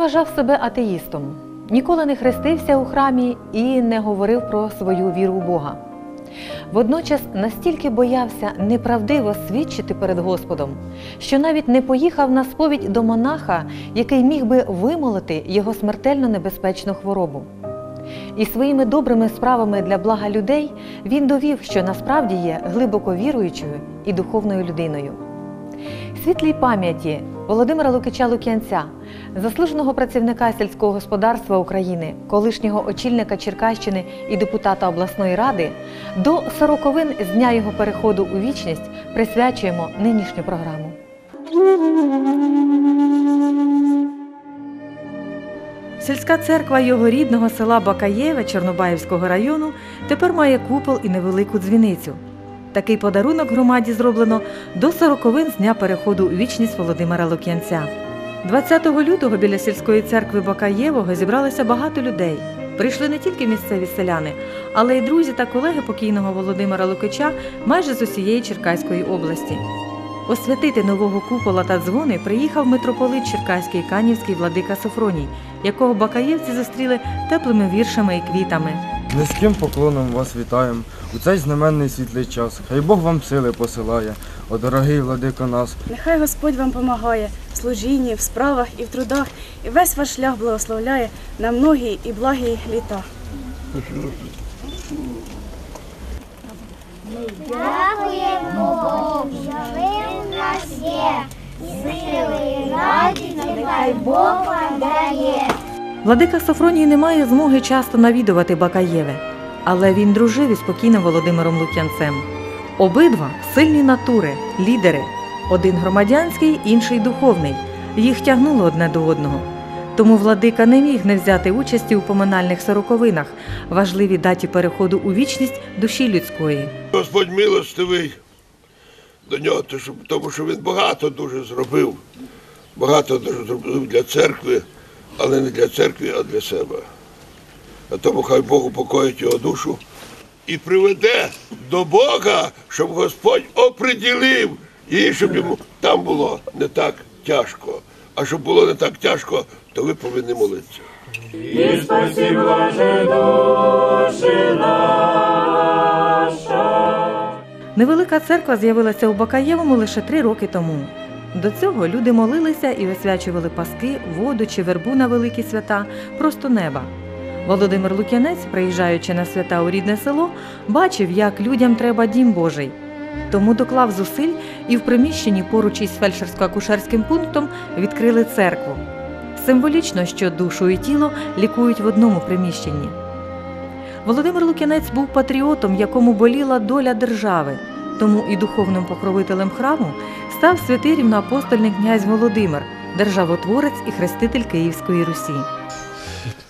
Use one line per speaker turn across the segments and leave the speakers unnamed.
вважав себе атеїстом, ніколи не хрестився у храмі і не говорив про свою віру в Бога. Водночас настільки боявся неправдиво свідчити перед Господом, що навіть не поїхав на сповідь до монаха, який міг би вимолити його смертельно небезпечну хворобу. І своїми добрими справами для блага людей він довів, що насправді є глибоко віруючою і духовною людиною. Світлій пам'яті Володимира Лукича Лук'янця, заслуженого працівника сільського господарства України, колишнього очільника Черкащини і депутата обласної ради, до сороковин з дня його переходу у вічність присвячуємо нинішню програму. Сільська церква його рідного села Бакаєве Чорнобаївського району тепер має купол і невелику дзвіницю. Такий подарунок громаді зроблено до сороковин з дня переходу у вічність Володимира Лук'янця. 20 лютого біля сільської церкви Бакаєвого зібралося багато людей. Прийшли не тільки місцеві селяни, але й друзі та колеги покійного Володимира Лукича майже з усієї Черкаської області. Освятити нового купола та дзвони приїхав митрополит Черкаський Канівський владика Софроній, якого бакаєвці зустріли теплими віршами і квітами.
Низьким поклоном вас вітаємо у цей знаменний світлий час. Хай Бог вам сили посилає, о дорогий владико нас.
Нехай Господь вам помагає в служінні, в справах і в трудах, і весь ваш шлях благословляє на многі і благі літа.
Дякуємо Богу, що ви в нас є. Сили і радість, нехай Бог вам дає.
Владика Софроній не має змоги часто навідувати Бакаєве, але він дружив із покійним Володимиром Лук'янцем. Обидва сильні натури, лідери, один громадянський, інший духовний. Їх тягнуло одне до одного. Тому владика не міг не взяти участі у поминальних сороковинах, важливій даті переходу у вічність душі людської.
Господь милостивий до нього, то тому що він багато дуже зробив. Багато дуже зробив для церкви, але не для церкви, а для себе. А тому хай Бог упокоїть його душу і приведе до Бога, щоб Господь оприділив і щоб йому там було не так тяжко. А щоб було не так тяжко, то ви повинні молитися.
Невелика церква з'явилася у Бакаєвому лише три роки тому. До цього люди молилися і висвячували паски, воду чи вербу на великі свята просто неба. Володимир Лук'янець, приїжджаючи на свята у рідне село, бачив, як людям треба дім Божий. Тому доклав зусиль і в приміщенні поруч із фельдшерсько-акушерським пунктом відкрили церкву. Символічно, що душу і тіло лікують в одному приміщенні. Володимир Лук'янець був патріотом, якому боліла доля держави, тому і духовним покровителем храму став святий рівноапостольний князь Володимир, державотворець і хреститель Київської Русі.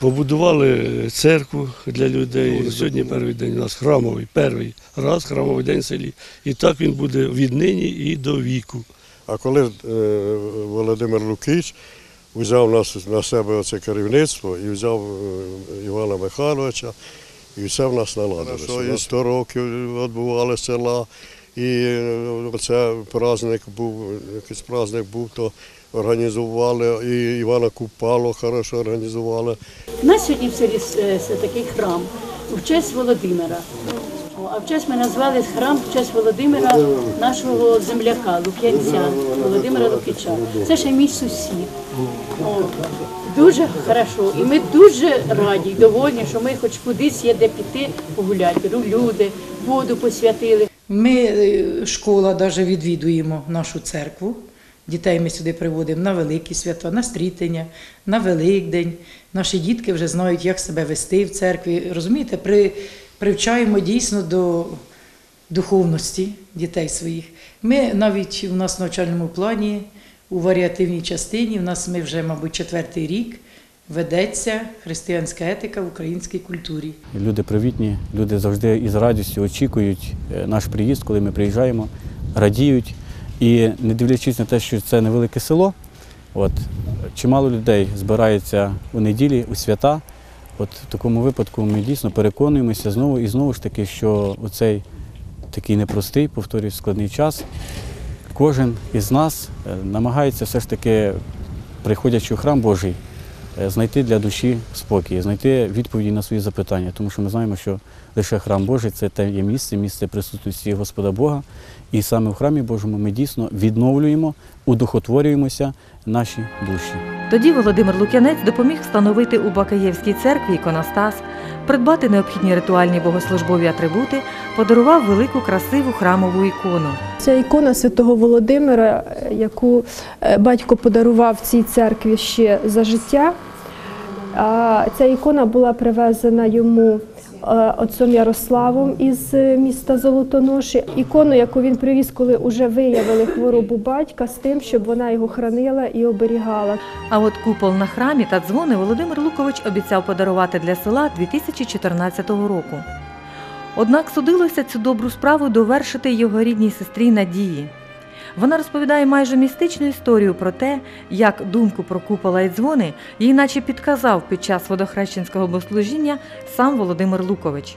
Побудували церкву для людей. Сьогодні перший день у нас храмовий, перший раз храмовий день в селі. І так він буде віднині і до віку.
А коли е, Володимир Лукич взяв нас на себе це керівництво і взяв е, Івана Михайловича, і все в нас наладилося. 100 років відбували села, і е, це праздник був, якийсь праздник був, то організували, і Івана Купало хорошо організували.
У нас сьогодні в селі е, такий храм в честь Володимира. А в честь ми назвали храм в честь Володимира, нашого земляка, Лук'янця, Володимира Лукича. Це ще мій сусід. О, дуже хорошо. І ми дуже раді, й довольні, що ми хоч кудись є де піти погуляти. Ну, Люди, воду посвятили.
Ми, е, школа, навіть відвідуємо нашу церкву. Дітей ми сюди приводимо на великі свята, на стрітення, на Великдень. Наші дітки вже знають, як себе вести в церкві. Розумієте, при, привчаємо дійсно до духовності дітей своїх. Ми навіть у нас в навчальному плані, у варіативній частині, у нас ми вже, мабуть, четвертий рік ведеться християнська етика в українській культурі.
Люди привітні, люди завжди із радістю очікують е, наш приїзд, коли ми приїжджаємо, радіють. І не дивлячись на те, що це невелике село, от, чимало людей збирається у неділі, у свята. От в такому випадку ми дійсно переконуємося знову і знову ж таки, що у цей такий непростий, повторюю, складний час, кожен із нас е, намагається все ж таки, приходячи у храм Божий, знайти для душі спокій, знайти відповіді на свої запитання, тому що ми знаємо, що лише храм Божий це те є місце, місце присутності Господа Бога. І саме в храмі Божому ми дійсно відновлюємо, удухотворюємося наші душі.
Тоді Володимир Лук'янець допоміг встановити у Бакаєвській церкві іконостас, придбати необхідні ритуальні богослужбові атрибути, подарував велику красиву храмову ікону.
Це ікона святого Володимира, е, яку е, батько подарував цій церкві ще за життя. Ця ікона була привезена йому отцом Ярославом із е, міста Золотоноші. Ікону, яку він привіз, коли вже виявили хворобу батька, з тим, щоб вона його хранила і оберігала.
А от купол на храмі та дзвони Володимир Лукович обіцяв подарувати для села 2014 року. Однак судилося цю добру справу довершити його рідній сестрі Надії. Вона розповідає майже містичну історію про те, як думку про купола і дзвони їй наче підказав під час водохрещенського богослужіння сам Володимир Лукович.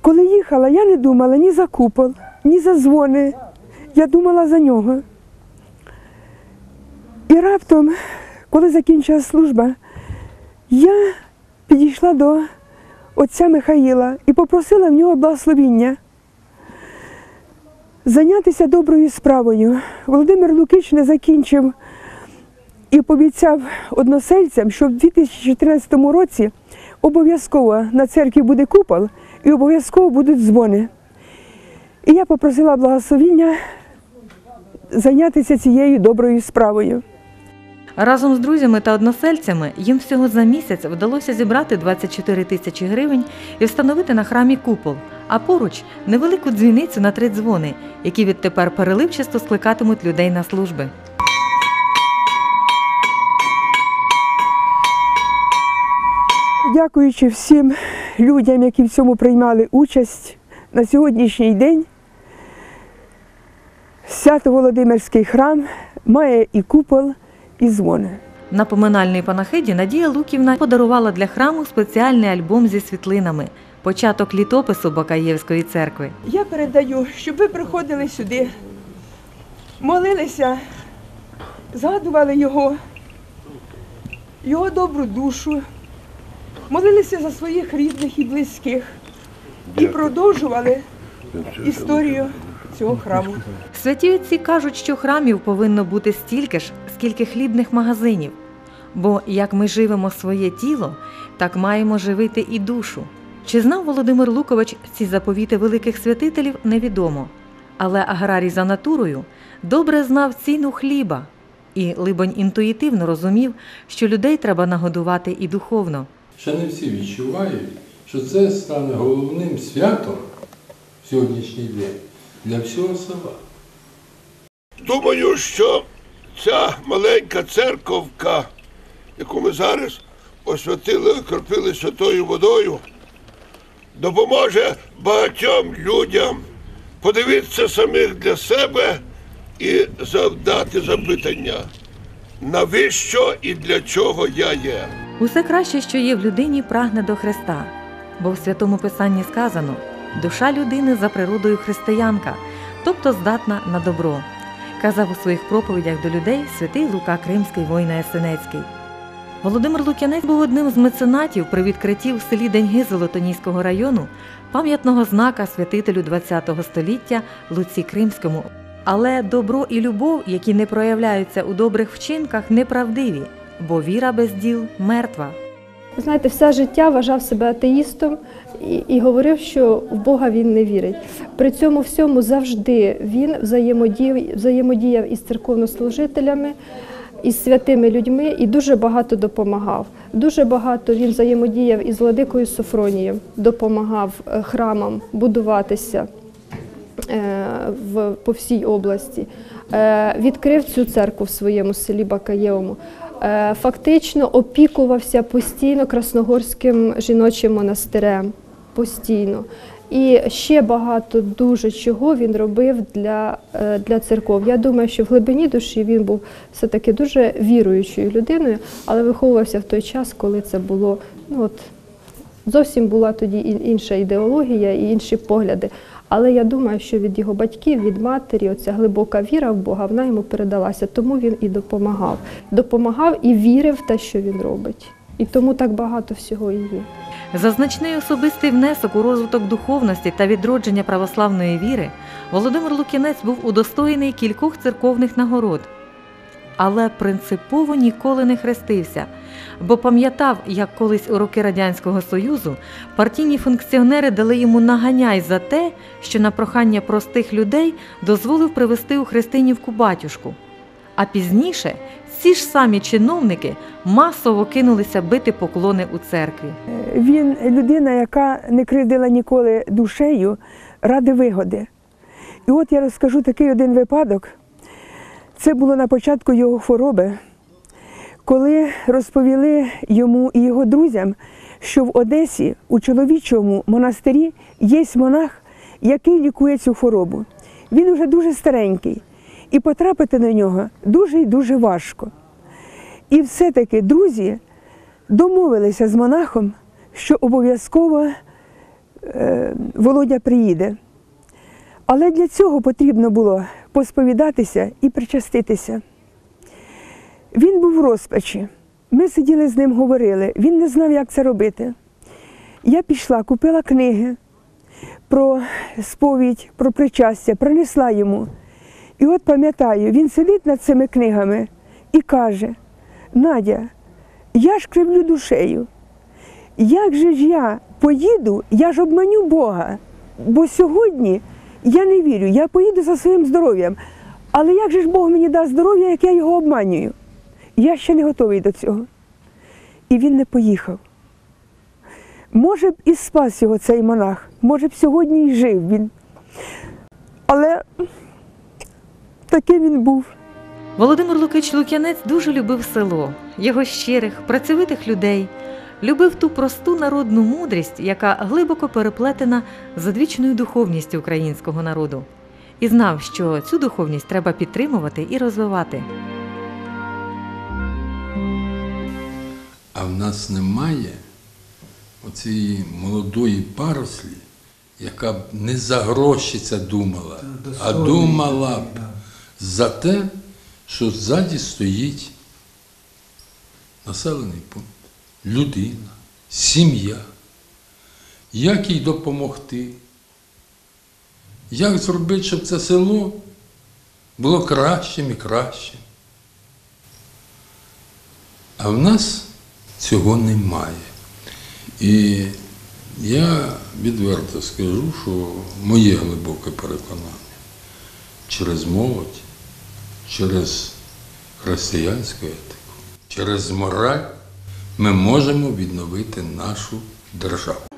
Коли їхала, я не думала ні за купол, ні за дзвони. Я думала за нього. І раптом, коли закінчилася служба, я підійшла до отця Михаїла і попросила в нього благословіння зайнятися доброю справою. Володимир Лукич не закінчив і пообіцяв односельцям, що в 2014 році обов'язково на церкві буде купол і обов'язково будуть дзвони. І я попросила благословіння зайнятися цією доброю справою.
Разом з друзями та односельцями їм всього за місяць вдалося зібрати 24 тисячі гривень і встановити на храмі купол, а поруч невелику дзвіницю на три дзвони, які відтепер переливчасто скликатимуть людей на служби.
Дякуючи всім людям, які в цьому приймали участь на сьогоднішній день, Свято-Володимирський храм має і купол, і дзвони.
На поминальній панахиді Надія Луківна подарувала для храму спеціальний альбом зі світлинами, початок літопису Бакаєвської церкви.
Я передаю, щоб ви приходили сюди, молилися, згадували його, його добру душу, молилися за своїх рідних і близьких і продовжували історію цього храму.
Святі отці кажуть, що храмів повинно бути стільки ж, скільки хлібних магазинів. Бо як ми живемо своє тіло, так маємо живити і душу. Чи знав Володимир Лукович ці заповіти великих святителів, невідомо. Але аграрій за натурою добре знав ціну хліба і, либонь, інтуїтивно розумів, що людей треба нагодувати і духовно.
Ще не всі відчувають, що це стане головним святом в сьогоднішній день для всього села.
Думаю, що ця маленька церковка, яку ми зараз освятили, окропили святою водою, допоможе багатьом людям подивитися самих для себе і завдати запитання, навіщо і для чого я є.
Усе краще, що є в людині, прагне до Христа, бо в святому Писанні сказано: душа людини за природою християнка, тобто здатна на добро, казав у своїх проповідях до людей святий Лука Кримський воїна Ясенецький. Володимир Лук'янець був одним з меценатів при відкритті в селі Деньги Золотоніського району пам'ятного знака святителю ХХ століття Луці Кримському. Але добро і любов, які не проявляються у добрих вчинках, неправдиві, бо віра без діл мертва.
Ви знаєте, все життя вважав себе атеїстом і, і говорив, що в Бога він не вірить. При цьому всьому завжди він взаємодіяв, взаємодіяв із церковнослужителями, із святими людьми і дуже багато допомагав. Дуже багато він взаємодіяв із владикою Софронієм, допомагав е, храмам будуватися е, по всій області. Е, Відкрив цю церкву в своєму селі Бакаєвому. Е, Фактично опікувався постійно Красногорським жіночим монастирем. Постійно. І ще багато дуже чого він робив для, е, для церков. Я думаю, що в глибині душі він був все-таки дуже віруючою людиною, але виховувався в той час, коли це було ну от, зовсім була тоді інша ідеологія і інші погляди. Але я думаю, що від його батьків, від матері, оця глибока віра в Бога, вона йому передалася, тому він і допомагав. Допомагав і вірив в те, що він робить. І тому так багато всього і є.
За значний особистий внесок у розвиток духовності та відродження православної віри Володимир Лукінець був удостоєний кількох церковних нагород, але принципово ніколи не хрестився, бо пам'ятав, як колись у роки Радянського Союзу партійні функціонери дали йому наганяй за те, що на прохання простих людей дозволив привести у Христинівку батюшку. А пізніше ці ж самі чиновники масово кинулися бити поклони у церкві.
Він людина, яка не кривдила ніколи душею ради вигоди. І от я розкажу такий один випадок. Це було на початку його хвороби, коли розповіли йому і його друзям, що в Одесі у чоловічому монастирі є монах, який лікує цю хворобу. Він уже дуже старенький, і потрапити на нього дуже і дуже важко. І все-таки друзі домовилися з монахом, що обов'язково е, Володя приїде. Але для цього потрібно було посповідатися і причаститися. Він був в розпачі. Ми сиділи з ним, говорили. Він не знав, як це робити. Я пішла, купила книги про сповідь, про причастя, принесла йому. І от пам'ятаю, він сидить над цими книгами і каже: Надя, я ж кривлю душею. Як же ж я поїду, я ж обманю Бога. Бо сьогодні я не вірю, я поїду за своїм здоров'ям. Але як же ж Бог мені дасть здоров'я, як я його обманюю? Я ще не готовий до цього. І він не поїхав. Може б і спас його цей монах, може б сьогодні і жив він. Але таким він був.
Володимир Лукич Лук'янець дуже любив село, його щирих, працьовитих людей, любив ту просту народну мудрість, яка глибоко переплетена з одвічною духовністю українського народу, і знав, що цю духовність треба підтримувати і розвивати.
В нас немає оцієї молодої парослі, яка б не за гроші це думала, а думала б за те, що ззаді стоїть населений пункт, людина, сім'я. Як їй допомогти? Як зробити, щоб це село було кращим і кращим? А в нас цього немає. І я відверто скажу, що моє глибоке переконання через молодь, через християнську етику, через мораль ми можемо відновити нашу державу.